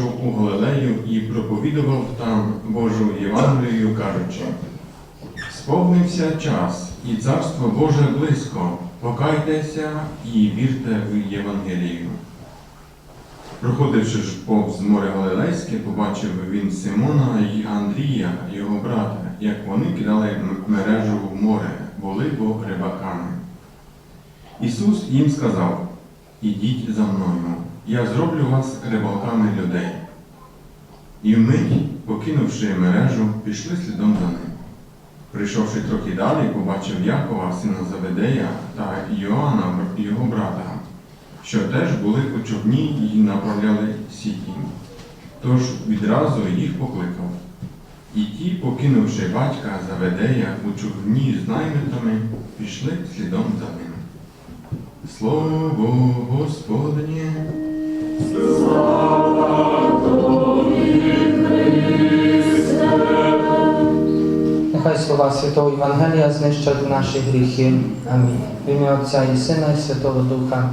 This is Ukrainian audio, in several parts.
Прийшов у Галилею і проповідував там Божу Євангелію, кажучи, сповнився час, і царство Боже близько, покайтеся і вірте в Євангелію. Проходивши ж повз море Галилейське, побачив він Симона і Андрія, його брата, як вони кидали мережу в море, були бо рибаками. Ісус їм сказав, ідіть за мною, я зроблю вас рибалками людей. І вмить, покинувши мережу, пішли слідом за ним. Прийшовши трохи далі, побачив Якова, сина Заведея, та Йоанна, його брата, що теж були у човні і направляли сіті. Тож відразу їх покликав. І ті, покинувши батька Заведея у човні з наймитами, пішли слідом за ним. Слово Господнє. Нехай слова Святого Євангелія знищать наші гріхи. Амінь. В ім'я Отця і Сина і Святого Духа.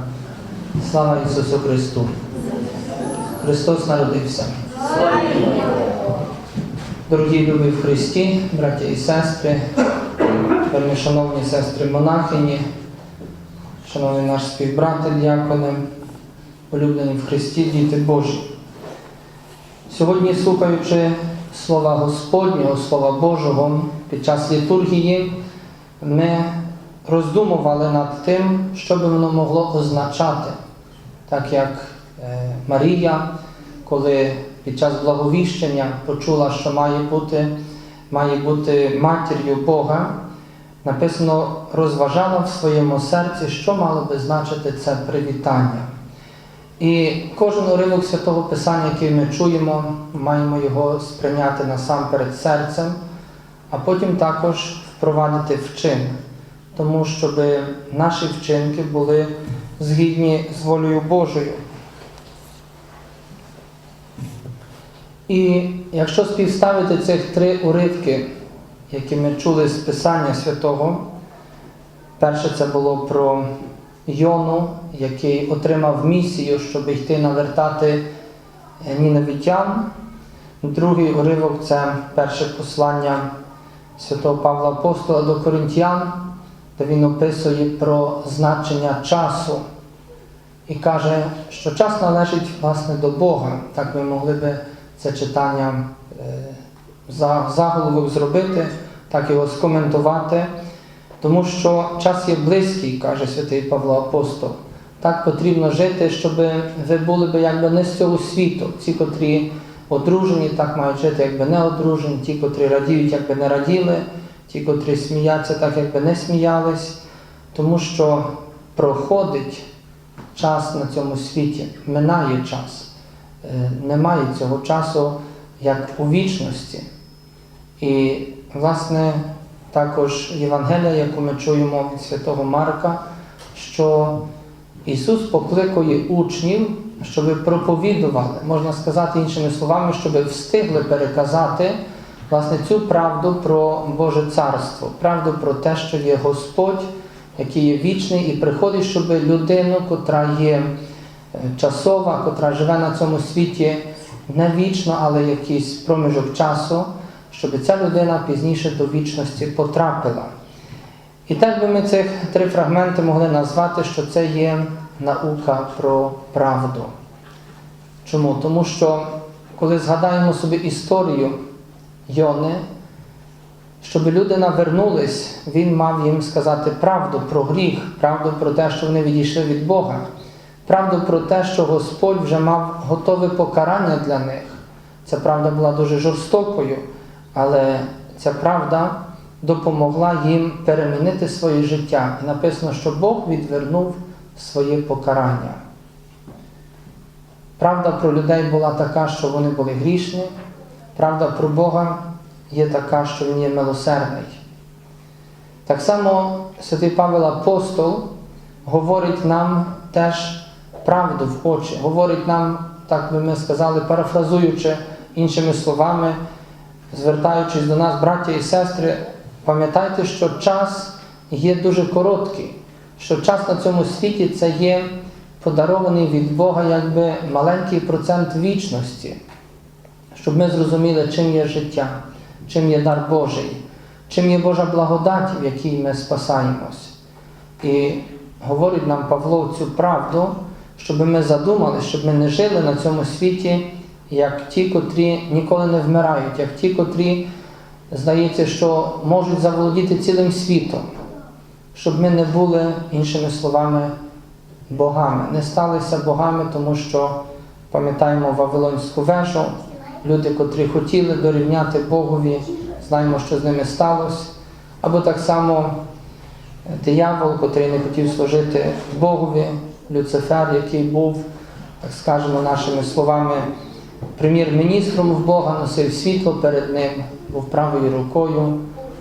Слава Ісусу Христу! Христос народився. Дорогі любі в Христі, браті і сестри, шановні сестри монахині, шановний наш співбрати діакони, улюблені в Христі, діти Божі. Сьогодні, слухаючи Слова Господнього, Слова Божого під час літургії, ми роздумували над тим, що би воно могло означати, так як е, Марія, коли під час благовіщення почула, що має бути, має бути матір'ю Бога, написано, розважала в своєму серці, що мало би значити це привітання. І кожен уривок святого Писання, який ми чуємо, маємо його сприйняти насамперед серцем, а потім також впровадити в чин, тому щоб наші вчинки були згідні з волею Божою. І якщо співставити цих три уривки, які ми чули з Писання Святого, перше це було про Йону, який отримав місію, щоб йти навертати е. Другий уривок це перше послання святого Павла Апостола до Коринтян, де він описує про значення часу і каже, що час належить власне до Бога. Так ми могли би це читання е, заголовок зробити, так його скоментувати. Тому що час є близький, каже святий Павло Апостол. Так потрібно жити, щоб ви були б якби не з цього світу. Ті, котрі одружені, так мають жити, якби не одружені, ті, котрі радіють, якби не раділи, ті, котрі сміяться, так якби не сміялись. Тому що проходить час на цьому світі, минає час. Е, Немає цього часу як у вічності. І, власне, також Євангелія, яку ми чуємо від святого Марка, що Ісус покликає учнів, щоб проповідували, можна сказати іншими словами, щоб встигли переказати власне цю правду про Боже Царство, правду про те, що є Господь, який є вічний, і приходить, щоб людину, котра є е, часова, котра живе на цьому світі не вічно, але якийсь проміжок часу щоб ця людина пізніше до вічності потрапила. І так би ми цих три фрагменти могли назвати, що це є наука про правду. Чому? Тому що, коли згадаємо собі історію Йони, щоб люди навернулись, він мав їм сказати правду про гріх, правду про те, що вони відійшли від Бога, правду про те, що Господь вже мав готове покарання для них. Ця правда була дуже жорстокою. Але ця правда допомогла їм перемінити своє життя. І написано, що Бог відвернув своє покарання. Правда про людей була така, що вони були грішні. Правда про Бога є така, що Він є милосердний. Так само святий Павел Апостол говорить нам теж правду в очі, говорить нам, так би ми сказали, парафразуючи іншими словами, звертаючись до нас, браття і сестри, пам'ятайте, що час є дуже короткий, що час на цьому світі це є подарований від Бога якби маленький процент вічності, щоб ми зрозуміли, чим є життя, чим є дар Божий, чим є Божа благодать, в якій ми спасаємось. І говорить нам Павло цю правду, щоб ми задумали, щоб ми не жили на цьому світі, як ті, котрі ніколи не вмирають, як ті, котрі, здається, що можуть заволодіти цілим світом, щоб ми не були, іншими словами, богами, не сталися богами, тому що пам'ятаємо Вавилонську вежу, люди, котрі хотіли дорівняти Богові, знаємо, що з ними сталося. Або так само диявол, котрий не хотів служити Богові, Люцифер, який був, так скажемо, нашими словами, прем'єр-міністром в Бога, носив світло перед ним, був правою рукою,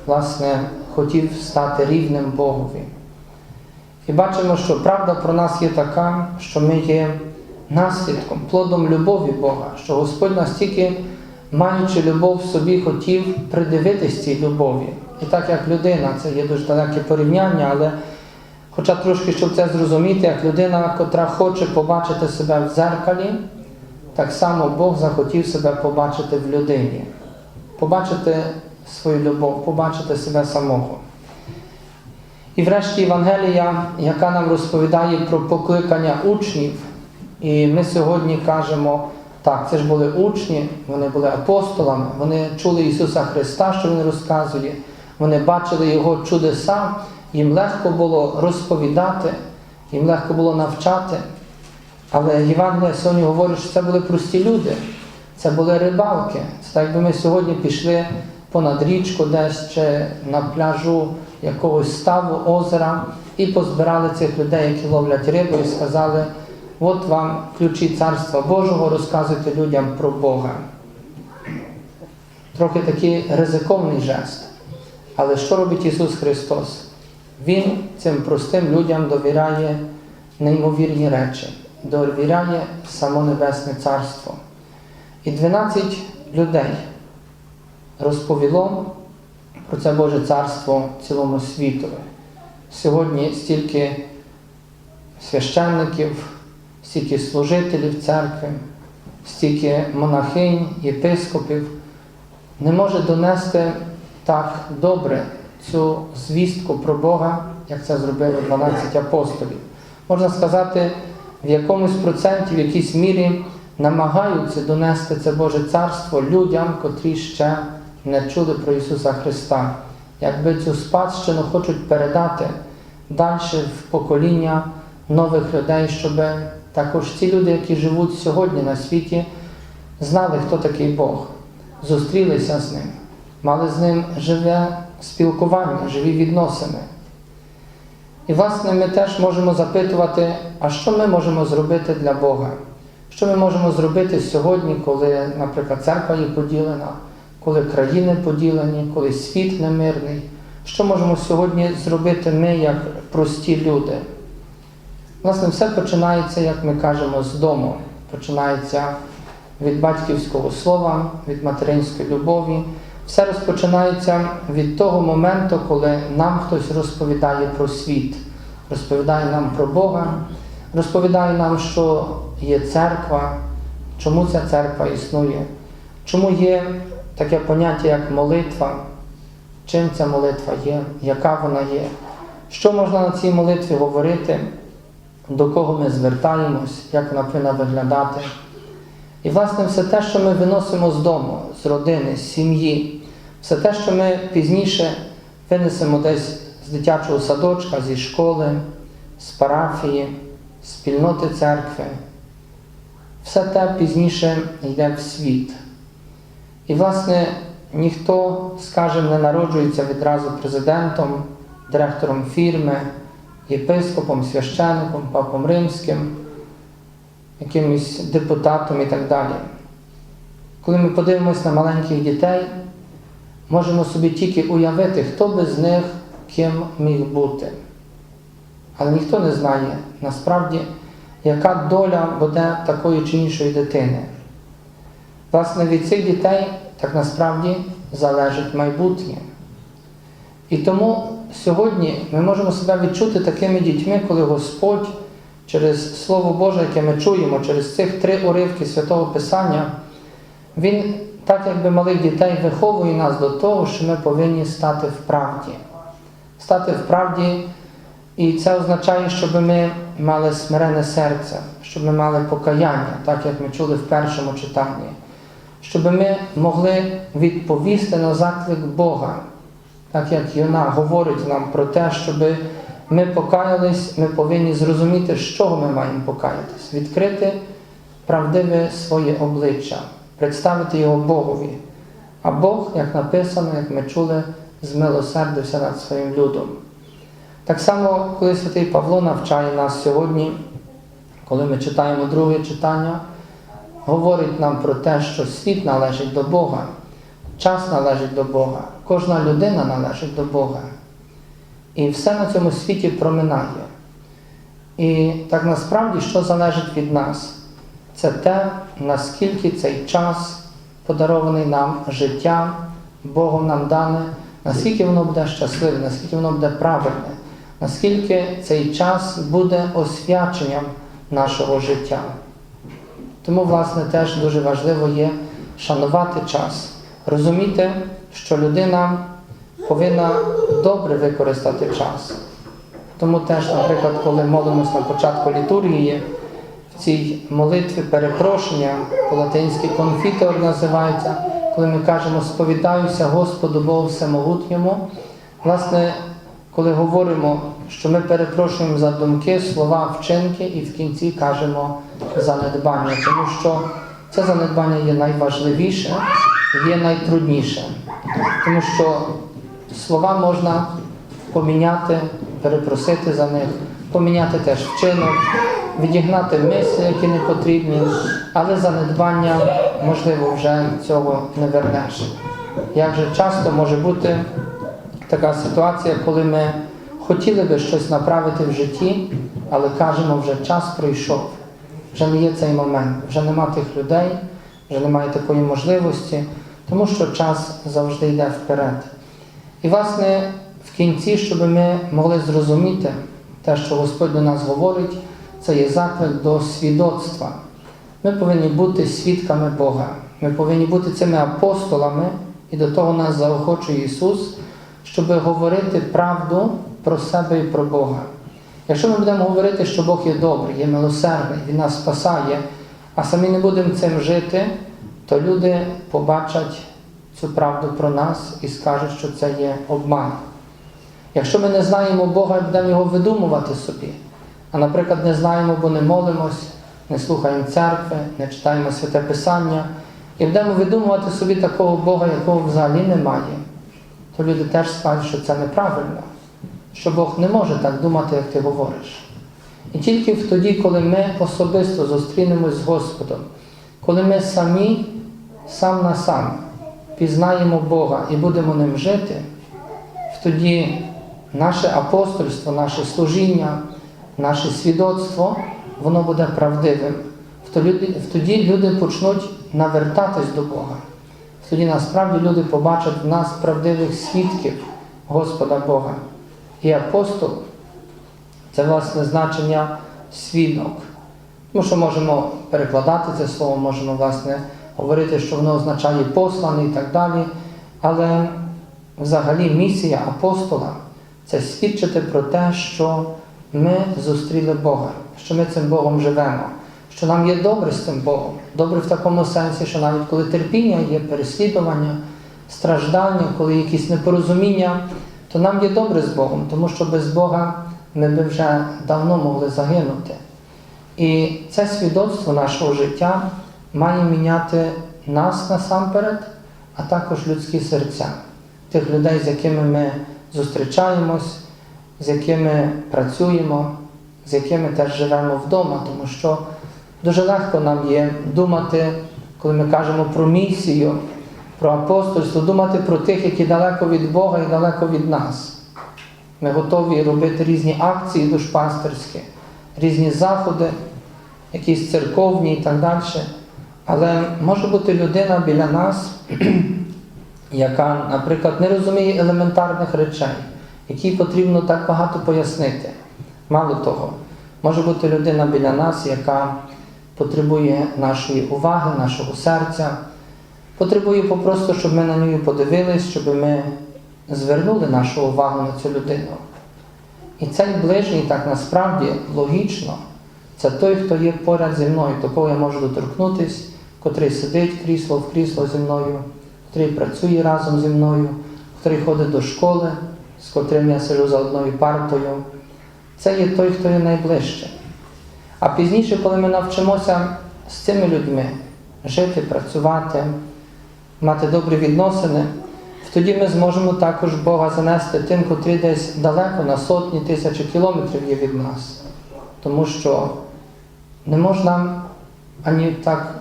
власне, хотів стати рівним Богові. І бачимо, що правда про нас є така, що ми є наслідком, плодом любові Бога, що Господь настільки, маючи любов в собі, хотів придивитись цій любові. І так як людина, це є дуже далеке порівняння, але хоча трошки, щоб це зрозуміти, як людина, котра хоче побачити себе в дзеркалі, так само Бог захотів себе побачити в людині, побачити свою любов, побачити себе самого. І врешті Євангелія, яка нам розповідає про покликання учнів. І ми сьогодні кажемо, так, це ж були учні, вони були апостолами, вони чули Ісуса Христа, що Він розказує, вони бачили Його чудеса, їм легко було розповідати, їм легко було навчати. Але Євангелія сьогодні говорить, що це були прості люди, це були рибалки. Це так, якби ми сьогодні пішли понад річку десь чи на пляжу якогось ставу озера і позбирали цих людей, які ловлять рибу, і сказали, от вам ключі Царства Божого, розказуйте людям про Бога. Трохи такий ризиковний жест. Але що робить Ісус Христос? Він цим простим людям довіряє неймовірні речі, довіряє само Небесне Царство. І 12 людей розповіло про це Боже Царство цілому світові. Сьогодні стільки священників, стільки служителів церкви, стільки монахинь, єпископів не може донести так добре цю звістку про Бога, як це зробили 12 апостолів. Можна сказати, в якомусь проценті, в якійсь мірі намагаються донести це Боже Царство людям, котрі ще не чули про Ісуса Христа. Якби цю спадщину хочуть передати далі в покоління нових людей, щоб також ці люди, які живуть сьогодні на світі, знали, хто такий Бог, зустрілися з ним, мали з ним живе спілкування, живі відносини. І, власне, ми теж можемо запитувати, а що ми можемо зробити для Бога? Що ми можемо зробити сьогодні, коли, наприклад, церква є поділена, коли країни поділені, коли світ немирний? Що можемо сьогодні зробити ми, як прості люди? Власне, все починається, як ми кажемо, з дому. Починається від батьківського слова, від материнської любові. Все розпочинається від того моменту, коли нам хтось розповідає про світ, розповідає нам про Бога, розповідає нам, що є церква, чому ця церква існує, чому є таке поняття, як молитва, чим ця молитва є, яка вона є, що можна на цій молитві говорити, до кого ми звертаємось, як вона повинна виглядати. І, власне, все те, що ми виносимо з дому, з родини, з сім'ї, все те, що ми пізніше винесемо десь з дитячого садочка, зі школи, з парафії, з спільноти церкви, все те пізніше йде в світ. І, власне, ніхто, скажімо, не народжується відразу президентом, директором фірми, єпископом, священником, папом римським якимось депутатом і так далі. Коли ми подивимося на маленьких дітей, можемо собі тільки уявити, хто би з них ким міг бути. Але ніхто не знає насправді, яка доля буде такої чи іншої дитини. Власне, від цих дітей так насправді залежить майбутнє. І тому сьогодні ми можемо себе відчути такими дітьми, коли Господь через Слово Боже, яке ми чуємо, через цих три уривки Святого Писання, Він, так якби малих дітей, виховує нас до того, що ми повинні стати в правді. Стати в правді, і це означає, щоб ми мали смирене серце, щоб ми мали покаяння, так як ми чули в першому читанні, щоб ми могли відповісти на заклик Бога, так як Йона говорить нам про те, щоб ми покаялись, ми повинні зрозуміти, з чого ми маємо покаятись, відкрити правдиве своє обличчя, представити його Богові. А Бог, як написано, як ми чули, змилосердився над своїм людом. Так само, коли святий Павло навчає нас сьогодні, коли ми читаємо друге читання, говорить нам про те, що світ належить до Бога, час належить до Бога, кожна людина належить до Бога. І все на цьому світі проминає. І так насправді, що залежить від нас? Це те, наскільки цей час, подарований нам життя, Богом нам дане, наскільки воно буде щасливе, наскільки воно буде правильне, наскільки цей час буде освяченням нашого життя. Тому, власне, теж дуже важливо є шанувати час, розуміти, що людина повинна добре використати час. Тому теж, наприклад, коли молимось на початку літургії, цій молитві перепрошення, по-латинськи конфітор називається, коли ми кажемо сповідаюся Господу Богу Всемогутньому, власне, коли говоримо, що ми перепрошуємо за думки, слова, вчинки, і в кінці кажемо занедбання, тому що це занедбання є найважливіше, є найтрудніше. Тому що слова можна поміняти, перепросити за них, поміняти теж вчинок, відігнати мислі, які не потрібні, але занедбання, можливо, вже цього не вернеш. Як же часто може бути така ситуація, коли ми хотіли би щось направити в житті, але кажемо, вже час пройшов, вже не є цей момент, вже нема тих людей, вже немає такої можливості, тому що час завжди йде вперед. І, власне, в кінці, щоб ми могли зрозуміти те, що Господь до нас говорить, це є заклик до свідоцтва. Ми повинні бути свідками Бога. Ми повинні бути цими апостолами, і до того нас заохочує Ісус, щоб говорити правду про себе і про Бога. Якщо ми будемо говорити, що Бог є добрий, є милосердний, Він нас спасає, а самі не будемо цим жити, то люди побачать цю правду про нас і скажуть, що це є обман. Якщо ми не знаємо Бога і будемо його видумувати собі, а, наприклад, не знаємо, бо не молимось, не слухаємо церкви, не читаємо святе Писання, і будемо видумувати собі такого Бога, якого взагалі немає, то люди теж скажуть, що це неправильно, що Бог не може так думати, як ти говориш. І тільки тоді, коли ми особисто зустрінемось з Господом, коли ми самі сам на сам пізнаємо Бога і будемо ним жити, тоді наше апостольство, наше служіння, наше свідоцтво, воно буде правдивим. Тоді люди почнуть навертатись до Бога. Тоді насправді люди побачать в нас правдивих свідків Господа Бога. І апостол це власне значення свідок. Тому що можемо перекладати це слово, можемо власне говорити, що воно означає посланий і так далі. Але взагалі місія апостола це свідчити про те, що ми зустріли Бога, що ми цим Богом живемо, що нам є добре з цим Богом. Добре в такому сенсі, що навіть коли терпіння є, переслідування, страждання, коли якісь непорозуміння, то нам є добре з Богом, тому що без Бога ми би вже давно могли загинути. І це свідоцтво нашого життя має міняти нас насамперед, а також людські серця, тих людей, з якими ми зустрічаємось, з якими працюємо, з якими теж живемо вдома, тому що дуже легко нам є думати, коли ми кажемо про місію, про апостольство, думати про тих, які далеко від Бога і далеко від нас. Ми готові робити різні акції душпастерські, різні заходи, якісь церковні і так далі. Але може бути людина біля нас, яка, наприклад, не розуміє елементарних речей, якій потрібно так багато пояснити. Мало того, може бути людина біля нас, яка потребує нашої уваги, нашого серця, потребує попросту, щоб ми на неї подивились, щоб ми звернули нашу увагу на цю людину. І цей ближній так насправді логічно, це той, хто є поряд зі мною, до кого я можу доторкнутись, котрий сидить крісло в крісло зі мною, котрий працює разом зі мною, котрий ходить до школи, з котрим я сиджу за одною партою. Це є той, хто є найближче. А пізніше, коли ми навчимося з цими людьми жити, працювати, мати добрі відносини, тоді ми зможемо також Бога занести тим, котрі десь далеко на сотні тисячі кілометрів є від нас. Тому що не можна ані так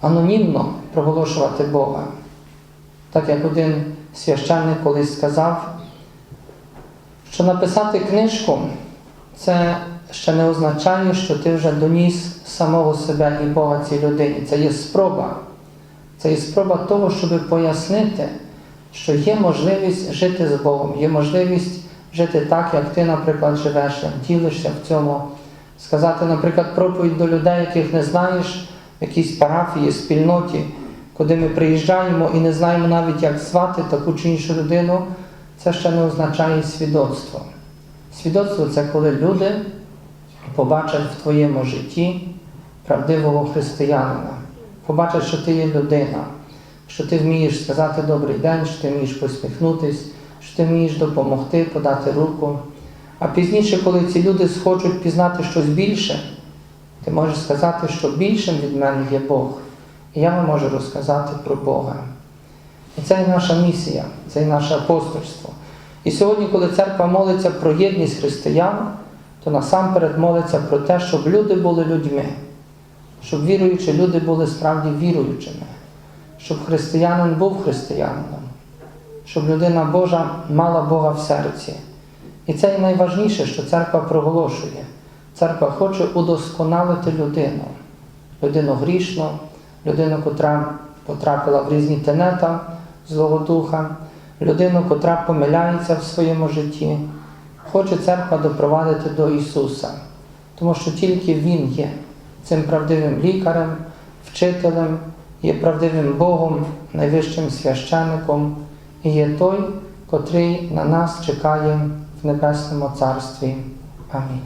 анонімно проголошувати Бога. Так як один священник колись сказав, що написати книжку це ще не означає, що ти вже доніс самого себе і Бога цій людині. Це є спроба. Це є спроба того, щоб пояснити, що є можливість жити з Богом, є можливість жити так, як ти, наприклад, живеш, як ділишся в цьому. Сказати, наприклад, проповідь до людей, яких не знаєш, в якійсь парафії, спільноті, куди ми приїжджаємо і не знаємо навіть, як звати таку чи іншу людину, це ще не означає свідоцтво. Свідоцтво це коли люди побачать в твоєму житті правдивого християнина, побачать, що ти є людина, що ти вмієш сказати добрий день, що ти вмієш посміхнутись, що ти вмієш допомогти, подати руку. А пізніше, коли ці люди схочуть пізнати щось більше, ти можеш сказати, що більшим від мене є Бог. І я вам можу розказати про Бога. І це є наша місія, це є наше апостольство. І сьогодні, коли церква молиться про єдність християн, то насамперед молиться про те, щоб люди були людьми, щоб віруючі люди були справді віруючими, щоб християнин був християнином, щоб людина Божа мала Бога в серці. І це і найважніше, що церква проголошує. Церква хоче удосконалити людину, людину грішну, людину, котра потрапила в різні тенета Злого Духа, людину, котра помиляється в своєму житті. Хоче церква допровадити до Ісуса, тому що тільки Він є цим правдивим лікарем, вчителем, є правдивим Богом, найвищим священником і є той, котрий на нас чекає в Небесному Царстві. Амінь.